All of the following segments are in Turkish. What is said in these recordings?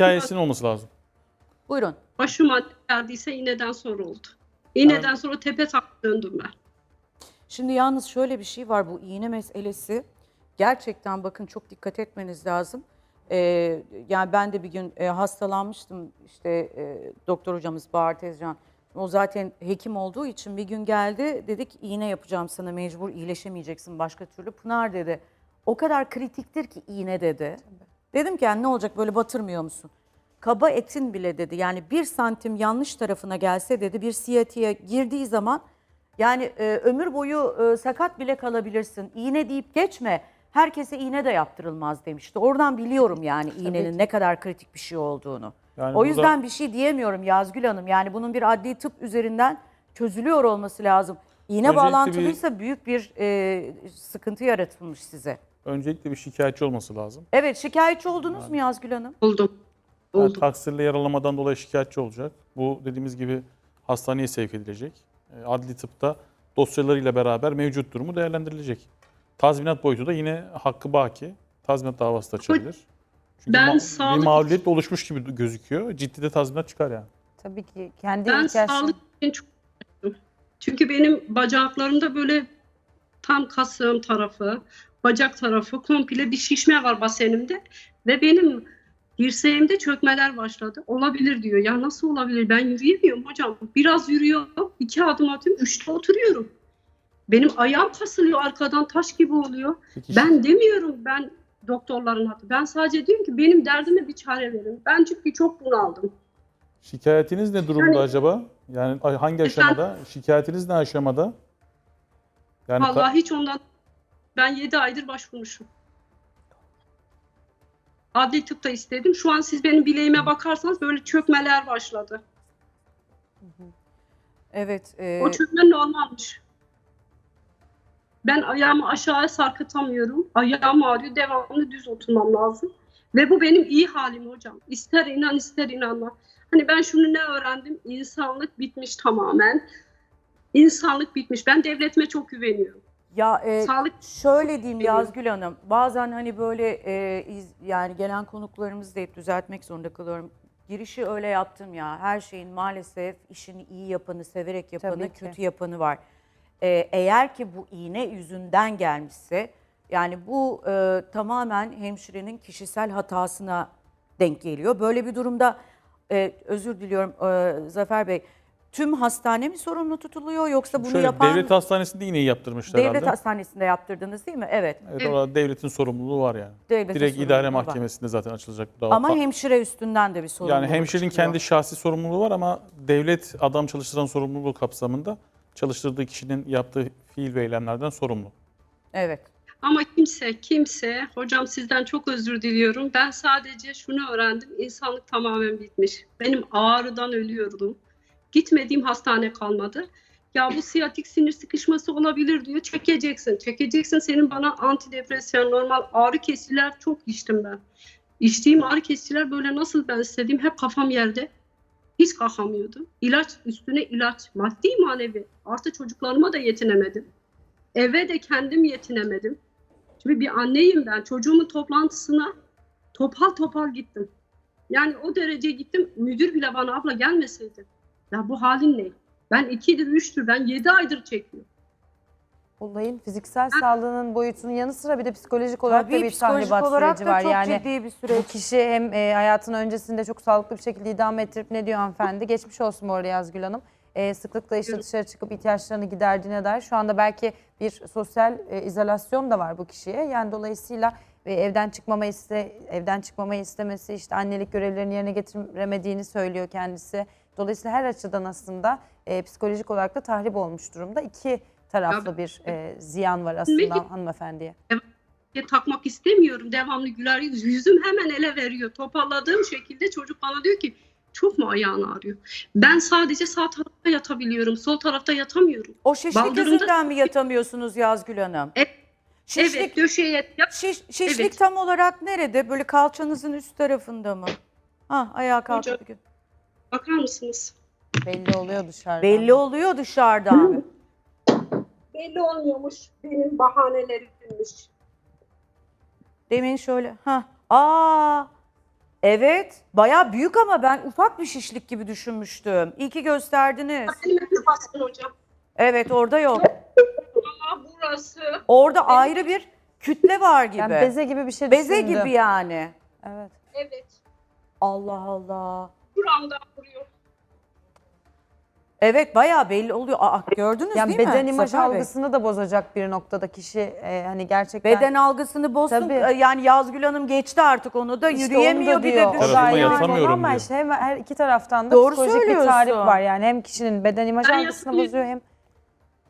hikayesinin olması lazım. Buyurun. Başıma geldiyse iğneden sonra oldu. İğneden sonra tepe tak döndüm ben. Şimdi yalnız şöyle bir şey var bu iğne meselesi. Gerçekten bakın çok dikkat etmeniz lazım. Ee, yani ben de bir gün e, hastalanmıştım işte e, doktor hocamız Bahar Tezcan. O zaten hekim olduğu için bir gün geldi dedik iğne yapacağım sana mecbur iyileşemeyeceksin başka türlü. Pınar dedi o kadar kritiktir ki iğne dedi. Dedim ki yani ne olacak böyle batırmıyor musun? Kaba etin bile dedi yani bir santim yanlış tarafına gelse dedi bir siyatiye girdiği zaman yani e, ömür boyu e, sakat bile kalabilirsin. İğne deyip geçme. Herkese iğne de yaptırılmaz demişti. Oradan biliyorum yani iğnenin ne kadar kritik bir şey olduğunu. Yani o burada- yüzden bir şey diyemiyorum Yazgül Hanım. Yani bunun bir adli tıp üzerinden çözülüyor olması lazım. İğne Öncelikle bağlantılıysa büyük bir e, sıkıntı yaratılmış size. Öncelikle bir şikayetçi olması lazım. Evet şikayetçi oldunuz mu Yazgül Hanım? Oldum. Yani Oldum. taksirli yaralamadan dolayı şikayetçi olacak. Bu dediğimiz gibi hastaneye sevk edilecek. E, Adli tıpta dosyalarıyla beraber mevcut durumu değerlendirilecek. Tazminat boyutu da yine hakkı baki. Tazminat davası da açabilir. Çünkü Ben ma- sağlık- bir mağluliyet oluşmuş gibi gözüküyor. Ciddi de tazminat çıkar yani. Tabii ki kendi Ben ihtiyaçları- sağlık için çok. Çünkü benim bacaklarımda böyle tam kasığım tarafı, bacak tarafı komple bir şişme var basenimde ve benim dirseğimde çökmeler başladı. Olabilir diyor. Ya nasıl olabilir? Ben yürüyemiyorum hocam. Biraz yürüyorum, iki adım atıyorum, üçte oturuyorum. Benim ayağım kasılıyor arkadan taş gibi oluyor. Peki Ben demiyorum ben doktorların hakkı. Ben sadece diyorum ki benim derdime bir çare verin. Ben çünkü çok bunaldım. şikayetiniz ne durumda Yani- acaba? Yani hangi aşamada? Şikayetiniz ne aşamada? Yani Vallahi hiç ondan ben 7 aydır başvurmuşum. Adli tıpta istedim. Şu an siz benim bileğime bakarsanız böyle çökmeler başladı. Evet. e, O çökme normalmiş. Ben ayağımı aşağıya sarkıtamıyorum. Ayağım ağrıyor. Devamlı düz oturmam lazım. Ve bu benim iyi halim hocam. İster inan ister inanma. Hani ben şunu ne öğrendim? İnsanlık bitmiş tamamen. İnsanlık bitmiş. Ben devletime çok güveniyorum. Ya e, Sağlık Şöyle diyeyim. Yazgül Hanım, bazen hani böyle e, iz- yani gelen konuklarımızı da hep düzeltmek zorunda kalıyorum. Girişi öyle yaptım ya, her şeyin maalesef işini iyi yapanı, severek yapanı, Tabii ki. kötü yapanı var. E, eğer ki bu iğne yüzünden gelmişse, yani bu e, tamamen hemşirenin kişisel hatasına denk geliyor. Böyle bir durumda, e, özür diliyorum e, Zafer Bey, tüm hastane mi sorumlu tutuluyor yoksa bunu şöyle yapan... devlet hastanesinde iğneyi yaptırmışlar Devlet herhalde. hastanesinde yaptırdınız değil mi? Evet. Evet, orada devletin sorumluluğu var yani. Devletin Direkt sorumluluğu idare var. mahkemesinde zaten açılacak bu dava. Ama hemşire üstünden de bir sorumluluk yani hemşirenin çıkıyor. kendi şahsi sorumluluğu var ama devlet adam çalıştıran sorumluluğu kapsamında çalıştırdığı kişinin yaptığı fiil ve eylemlerden sorumlu. Evet. Ama kimse, kimse, hocam sizden çok özür diliyorum. Ben sadece şunu öğrendim. İnsanlık tamamen bitmiş. Benim ağrıdan ölüyordum. Gitmediğim hastane kalmadı. Ya bu siyatik sinir sıkışması olabilir diyor. Çekeceksin, çekeceksin. Senin bana antidepresan, normal ağrı kesiciler çok içtim ben. İçtiğim ağrı kesiciler böyle nasıl ben istediğim hep kafam yerde. Hiç kalkamıyordum. İlaç üstüne ilaç, maddi manevi. Artı çocuklarıma da yetinemedim. Eve de kendim yetinemedim. Şimdi bir anneyim ben. Çocuğumun toplantısına topal topal gittim. Yani o derece gittim. Müdür bile bana abla gelmeseydi. Ya bu halin ne? Ben ikidir, üçtür, ben yedi aydır çekiyorum. olayın fiziksel sağlığının boyutunun yanı sıra bir de psikolojik olarak Tabii da bir psikolojik tahribat süreci var. çok yani ciddi bir süreç. bu kişi hem e, hayatının öncesinde çok sağlıklı bir şekilde idame ettirip ne diyor hanımefendi? Geçmiş olsun bu arada Yazgül Hanım. E, sıklıkla işte dışarı çıkıp ihtiyaçlarını giderdiğine dair şu anda belki bir sosyal e, izolasyon da var bu kişiye. Yani dolayısıyla e, evden çıkmama iste evden çıkmamayı istemesi işte annelik görevlerini yerine getiremediğini söylüyor kendisi. Dolayısıyla her açıdan aslında e, psikolojik olarak da tahrip olmuş durumda. İki taraflı bir e, ziyan var aslında Peki. hanımefendiye. diye takmak istemiyorum. Devamlı güler yüz. Yüzüm hemen ele veriyor. Topalladığım şekilde çocuk bana diyor ki çok mu ayağın ağrıyor? Ben sadece sağ tarafta yatabiliyorum. Sol tarafta yatamıyorum. O şişlik Baldırımda- yüzünden mi yatamıyorsunuz Yazgül Hanım? Evet. Şişlik, Evet döşeye yat. şiş- şişlik Evet. tam olarak nerede? Böyle kalçanızın üst tarafında mı? Ha ayağa kalktı. Hocam. Bakar mısınız? Belli oluyor dışarıdan. Belli oluyor dışarıdan. Belli olmuyormuş. Benim bahanelerimmiş. Demin şöyle. Ha. Aa. Evet. Bayağı büyük ama ben ufak bir şişlik gibi düşünmüştüm. İyi ki gösterdiniz. Elime bastın hocam. Evet orada yok. Ama burası Orada ayrı bir kütle var gibi. Yani beze gibi bir şey Beze düşündüm. gibi yani. Evet. evet Allah Allah. buramda. Evet bayağı belli oluyor. Aa, gördünüz Yani değil mi? beden imaj Zafer Bey? algısını da bozacak bir noktada kişi e, hani gerçekten Beden algısını bozsun. Tabii. Ee, Yani Yazgül Hanım geçti artık onu da İşte yürüyemiyor onu da bir diyor. de da Tarafıma düşün. yani yatamıyorum ama diyor. işte hem her iki taraftan da Doğru psikolojik bir söylüyorsun. tarif var yani hem kişinin beden imaj Ben algısını yatamıyorum. bozuyor hem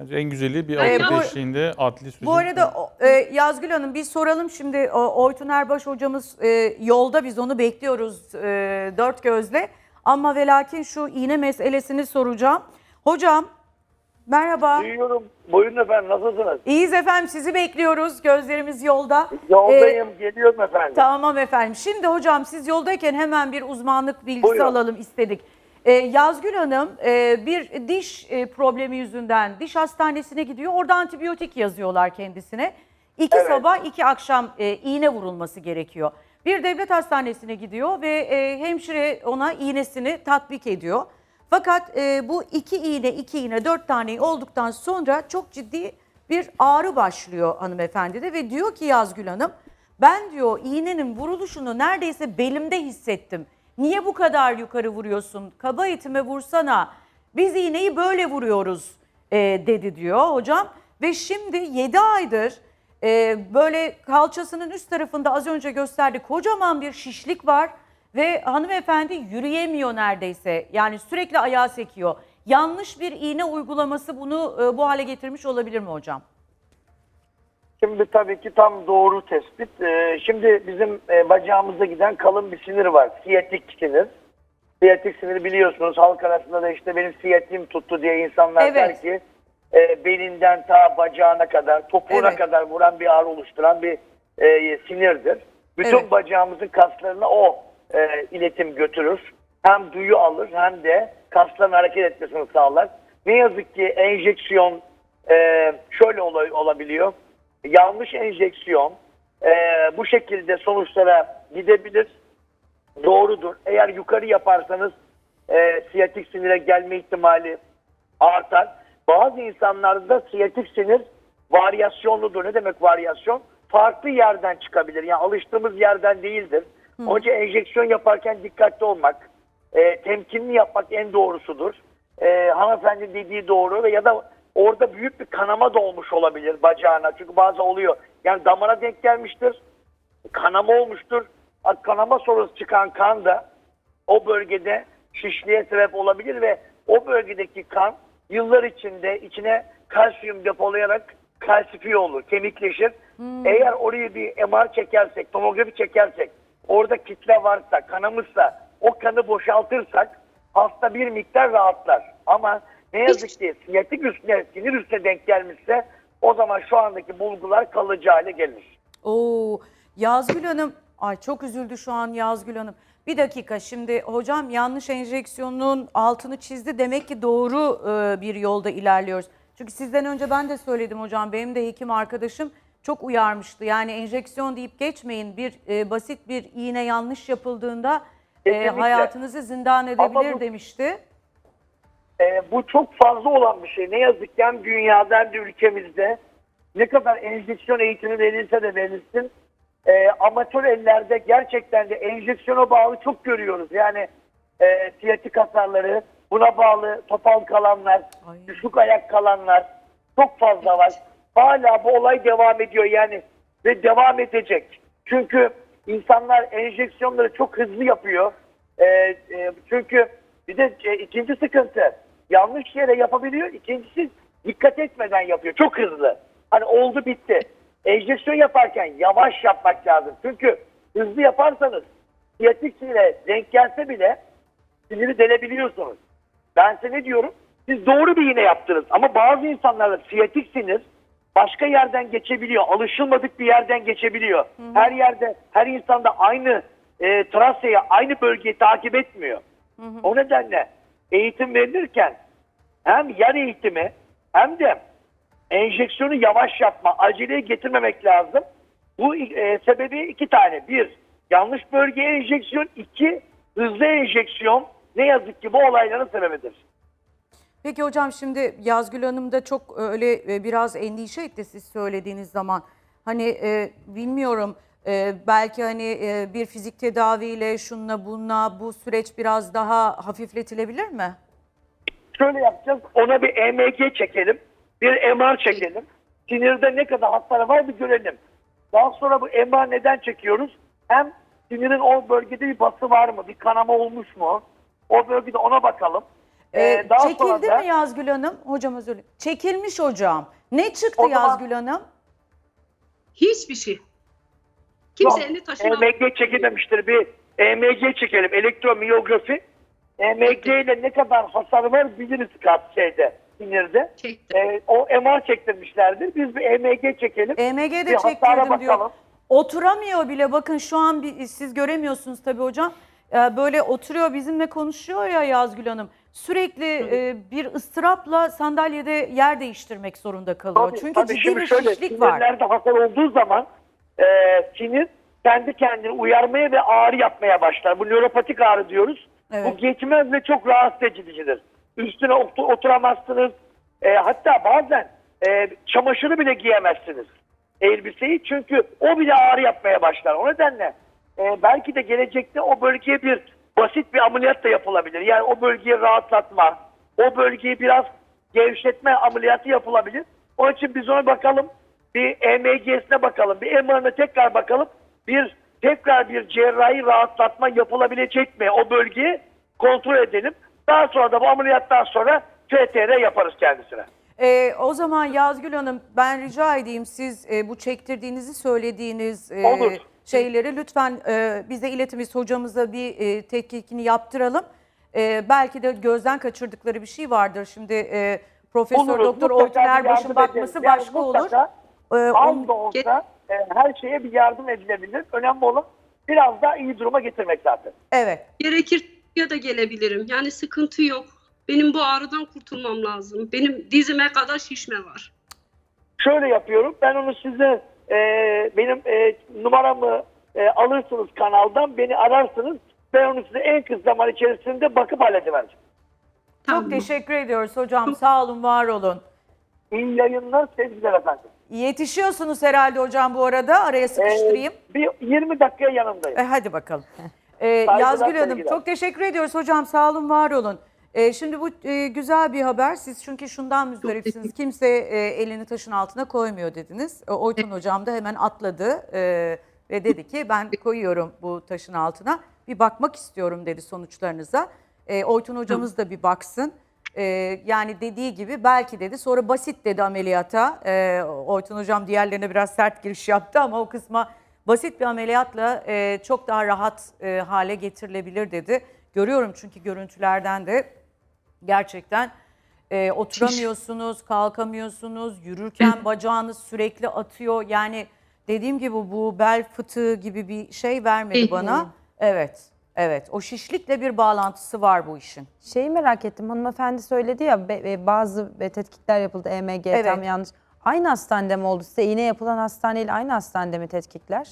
Bence en güzeli bir Ee, avukat bu- eşliğinde adli sürecin. Bu arada o- e, Yazgül Hanım bir soralım şimdi o, Oytun Erbaş hocamız e, yolda biz onu bekliyoruz e, dört gözle. Ama ve lakin şu iğne meselesini soracağım. Hocam merhaba. Duyuyorum. Buyurun efendim nasılsınız? İyiyiz efendim sizi bekliyoruz. Gözlerimiz yolda. Yoldayım Ee, geliyorum efendim. Tamam efendim. Şimdi hocam siz yoldayken hemen bir uzmanlık bilgisi Buyurun. alalım istedik. Ee, Yazgül Hanım e, bir diş e, problemi yüzünden diş hastanesine gidiyor. Orada antibiyotik yazıyorlar kendisine. İki Evet. sabah iki akşam e, iğne vurulması gerekiyor. Bir devlet hastanesine gidiyor ve e, hemşire ona iğnesini tatbik ediyor. Fakat e, bu iki iğne, iki iğne, dört tane olduktan sonra çok ciddi bir ağrı başlıyor hanımefendide ve diyor ki Yazgül Hanım ben diyor iğnenin vuruluşunu neredeyse belimde hissettim. Niye bu kadar yukarı vuruyorsun? Kaba etime vursana. Biz iğneyi böyle vuruyoruz e, dedi diyor hocam. Ve şimdi 7 aydır e, böyle kalçasının üst tarafında az önce gösterdik kocaman bir şişlik var. Ve hanımefendi yürüyemiyor neredeyse. Yani sürekli ayağı sekiyor. Yanlış bir iğne uygulaması bunu e, bu hale getirmiş olabilir mi hocam? Şimdi tabii ki tam doğru tespit. Ee, şimdi bizim e, bacağımızda giden kalın bir sinir var. Siyatik sinir. Siyatik sinir biliyorsunuz halk arasında da işte benim siyatiğim tuttu diye insanlar Evet. der ki e, belinden ta bacağına kadar, topuğuna Evet. kadar vuran bir ağrı oluşturan bir e, sinirdir. Bütün Evet. bacağımızın kaslarına o e, iletim götürür. Hem duyu alır hem de kasların hareket etmesini sağlar. Ne yazık ki enjeksiyon e, şöyle olay, olabiliyor. Yanlış enjeksiyon e, bu şekilde sonuçlara gidebilir. Doğrudur. Eğer yukarı yaparsanız e, siyatik sinire gelme ihtimali artar. Bazı insanlarda siyatik sinir varyasyonludur. Ne demek varyasyon? Farklı yerden çıkabilir. Yani alıştığımız yerden değildir. Önce enjeksiyon yaparken dikkatli olmak, e, temkinli yapmak en doğrusudur. E, hanımefendi dediği doğru ve ya da orada büyük bir kanama da olmuş olabilir bacağına. Çünkü bazı oluyor. Yani damara denk gelmiştir kanama olmuştur. Kanama sonrası çıkan kan da o bölgede şişliğe sebep olabilir ve o bölgedeki kan yıllar içinde içine kalsiyum depolayarak kalsifiye olur, kemikleşir. Eğer oraya bir MR çekersek, tomografi çekersek, orada kitle varsa, kanamışsa, o kanı boşaltırsak hasta bir miktar rahatlar. Ama ne yazık ki siyatik üstüne, sinir üstüne denk gelmişse o zaman şu andaki bulgular kalıcı hale gelir. Oo, Yazgül Hanım, ay çok üzüldü şu an Yazgül Hanım. Bir dakika şimdi hocam yanlış enjeksiyonun altını çizdi. Demek ki doğru e, bir yolda ilerliyoruz. Çünkü sizden önce ben de söyledim hocam. Benim de hekim arkadaşım çok uyarmıştı. Yani enjeksiyon deyip geçmeyin. Bir e, basit bir iğne yanlış yapıldığında e, Kesinlikle. hayatınızı zindan edebilir bu- demişti. Ee, bu çok fazla olan bir şey. Ne yazık ki hem dünyada hem de ülkemizde ne kadar enjeksiyon eğitimi verilse de verilsin e, amatör ellerde gerçekten de enjeksiyona bağlı çok görüyoruz. Yani e, siyatik hasarları, buna bağlı topal kalanlar, Ay. düşük ayak kalanlar çok fazla var. Hala bu olay devam ediyor yani ve devam edecek. Çünkü insanlar enjeksiyonları çok hızlı yapıyor. E, e, çünkü bir de e, ikinci sıkıntı yanlış yere yapabiliyor. İkincisi dikkat etmeden yapıyor. Çok hızlı. Hani oldu bitti. Enjeksiyon yaparken yavaş yapmak lazım. Çünkü hızlı yaparsanız siyatik sinire denk gelse bile siniri delebiliyorsunuz. Ben size ne diyorum? Siz doğru bir iğne yaptınız ama bazı insanlarda siyatik sinir başka yerden geçebiliyor. Alışılmadık bir yerden geçebiliyor. Her yerde, her insanda aynı e, traseyi, aynı bölgeyi takip etmiyor. O nedenle eğitim verilirken hem yer eğitimi hem de enjeksiyonu yavaş yapma, aceleye getirmemek lazım. Bu e, sebebi iki tane. Bir, yanlış bölgeye enjeksiyon, iki hızlı enjeksiyon ne yazık ki bu olayların sebebidir. Peki hocam şimdi Yazgül Hanım da çok öyle e, biraz endişe etti siz söylediğiniz zaman. Hani e, bilmiyorum e, belki hani e, bir fizik tedaviyle şunla bununla bu süreç biraz daha hafifletilebilir mi? Şöyle yapacağız. Ona bir EMG çekelim. Bir MR çekelim. Sinirde ne kadar hasar var bir görelim. Daha sonra bu MR neden çekiyoruz? Hem sinirin o bölgede bir bası var mı? Bir kanama olmuş mu? O bölgede ona bakalım. Ee, Ee, daha sonra çekildi da- mi Yazgül Hanım? Hocam özür dilerim. Çekilmiş hocam. Ne çıktı zaman- Yazgül Hanım? Hiçbir şey. Kimse elini taşına EMG çekilmemiştir. Bir EMG çekelim. Elektromiyografi. EMG ile ne kadar hasar var biliriz kat şeyde, sinirde. Ee, o MR çektirmişlerdir. Biz bir EMG çekelim. EMG'de Bir çektirdim diyor. bakalım. Oturamıyor bile. Bakın şu an bir, siz göremiyorsunuz tabii hocam. Ee, böyle oturuyor bizimle konuşuyor ya Yazgül Hanım. Sürekli e, bir ıstırapla sandalyede yer değiştirmek zorunda kalıyor. Tabii, Çünkü tabii. ciddi bir şöyle, şişlik var. Sinirlerde hasar olduğu zaman e, sinir kendi kendini uyarmaya ve ağrı yapmaya başlar. Bu nöropatik ağrı diyoruz. Evet. Bu geçmez ve çok rahatsız edicidir. Üstüne otu- oturamazsınız. E, hatta bazen e, çamaşırı bile giyemezsiniz. Elbiseyi çünkü o bile ağrı yapmaya başlar. O nedenle e, belki de gelecekte o bölgeye bir basit bir ameliyat da yapılabilir. Yani o bölgeyi rahatlatma, o bölgeyi biraz gevşetme ameliyatı yapılabilir. Onun için biz ona bakalım. Bir EMG'sine bakalım. Bir MR'ına tekrar bakalım. Bir tekrar bir cerrahi rahatlatma yapılabilecek mi? O bölgeyi kontrol edelim. Daha sonra da bu ameliyattan sonra FTR yaparız kendisine. Ee, o zaman Yazgül Hanım ben rica edeyim siz e, bu çektirdiğinizi söylediğiniz e, Olur. şeyleri lütfen e, bize iletimiz hocamıza bir e, tetkikini yaptıralım. E, belki de gözden kaçırdıkları bir şey vardır. Şimdi e, Profesör. Doktor Mutlaka Oytun bir Erbaş'ın yardım bakması ederiz. Yani başka olur. mutlaka Ee, Az onun- da olsa e, her şeye bir yardım edilebilir. Önemli olan biraz daha iyi duruma getirmek zaten. evet. Gerekir ya da gelebilirim. Yani sıkıntı yok. Benim bu ağrıdan kurtulmam lazım. Benim dizime kadar şişme var. Şöyle yapıyorum. Ben onu size e, benim e, numaramı e, alırsınız kanaldan. Beni ararsınız. Ben onu size en kısa zaman içerisinde bakıp halledivereceğim. Çok teşekkür ediyoruz hocam. Sağ olun, var olun. İyi yayınlar. Sevgiler efendim. Yetişiyorsunuz herhalde hocam bu arada. Araya sıkıştırayım. bir 20 dakikaya yanımdayım. E, hadi bakalım. E, Saygılar, Yazgül Hanım sevgiler. çok teşekkür ediyoruz hocam. Sağ olun, var olun. E, şimdi bu e, güzel bir haber. Siz çünkü şundan müzdaripsiniz. Kimse e, elini taşın altına koymuyor dediniz. E, Oytun hocam da hemen atladı e, ve dedi ki ben koyuyorum bu taşın altına. Bir bakmak istiyorum dedi sonuçlarınıza. E, Oytun hocamız da bir baksın. E, yani dediği gibi belki dedi sonra basit dedi ameliyata. E, Oytun hocam diğerlerine biraz sert giriş yaptı ama o kısma basit bir ameliyatla e, çok daha rahat e, hale getirilebilir dedi. Görüyorum çünkü görüntülerden de gerçekten e, oturamıyorsunuz, kalkamıyorsunuz, yürürken bacağınız sürekli atıyor. Yani dediğim gibi bu bel fıtığı gibi bir şey vermedi bana. Evet, evet. O şişlikle bir bağlantısı var bu işin. Şeyi merak ettim. Hanımefendi söyledi ya be- e, bazı e, tetkikler yapıldı EMG Evet. tam yanlış. Aynı hastanede mi oldu? Size iğne yapılan hastaneyle aynı hastanede mi tetkikler?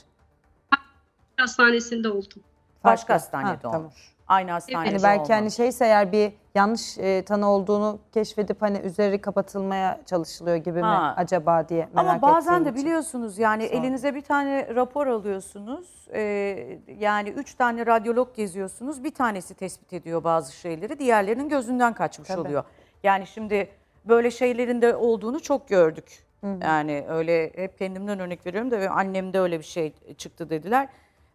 Hastanesinde oldum. Başka Farklı. hastanede Ha, tamam. olmuş. Aynı hastanede Hani belki hani olmamış. şeyse eğer bir yanlış e, tanı olduğunu keşfedip hani üzeri kapatılmaya çalışılıyor gibi mi Ha. acaba diye merak Ama bazen ettiğim de için. biliyorsunuz yani elinize bir tane rapor alıyorsunuz. Ee, yani üç tane radyolog geziyorsunuz. Bir tanesi tespit ediyor bazı şeyleri. Diğerlerinin gözünden kaçmış Tabii. oluyor. Yani şimdi böyle şeylerin de olduğunu çok gördük. Yani öyle hep kendimden örnek veriyorum da ve annemde öyle bir şey çıktı dediler.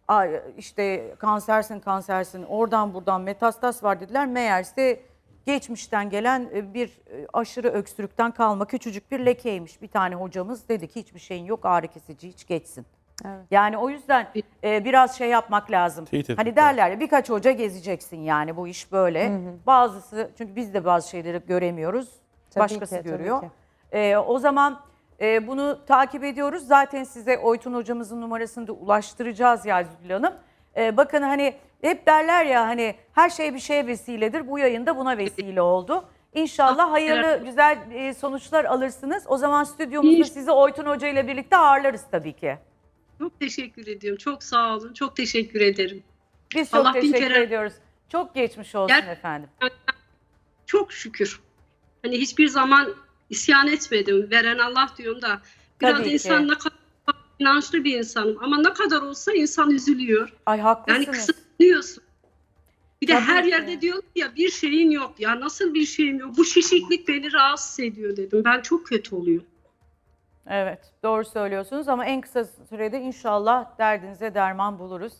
Aa, işte kansersin kansersin oradan buradan metastas var dediler. Meğerse geçmişten gelen e, bir e, aşırı öksürükten kalma küçücük bir lekeymiş. Bir tane hocamız dedi ki hiçbir şeyin yok ağrı kesici hiç geçsin. Evet. Yani o yüzden e, biraz şey yapmak lazım. Teyit hani derler ya birkaç hoca gezeceksin yani bu iş böyle. Bazısı çünkü biz de bazı şeyleri göremiyoruz. Tabii Başkası ki, tabii görüyor. ki. E, o zaman e, bunu takip ediyoruz. Zaten size Oytun hocamızın numarasını da ulaştıracağız Yazgül Hanım. E, bakın hani hep derler ya hani her şey bir şeye vesiledir. Bu yayında buna vesile oldu. İnşallah hayırlı güzel e, sonuçlar alırsınız. O zaman stüdyomuzda İnş- sizi Oytun Hoca ile birlikte ağırlarız tabii ki. Çok teşekkür ediyorum. Çok sağ olun. Çok teşekkür ederim. Biz çok Allah bin teşekkür kere- ediyoruz. Çok geçmiş olsun Gel- efendim. Çok şükür. Hani hiçbir zaman isyan etmedim. Veren Allah diyorum da. Biraz Tabii ki. insan ne kadar inançlı bir insanım. Ama ne kadar olsa insan üzülüyor. Ay Yani haklısınız. kısıtlıyorsun. Bir de Tabii her ki. yerde diyor ya bir şeyin yok. Ya nasıl bir şeyim yok? Bu şişiklik beni rahatsız ediyor dedim. Ben çok kötü oluyorum. Evet doğru söylüyorsunuz ama en kısa sürede inşallah derdinize derman buluruz.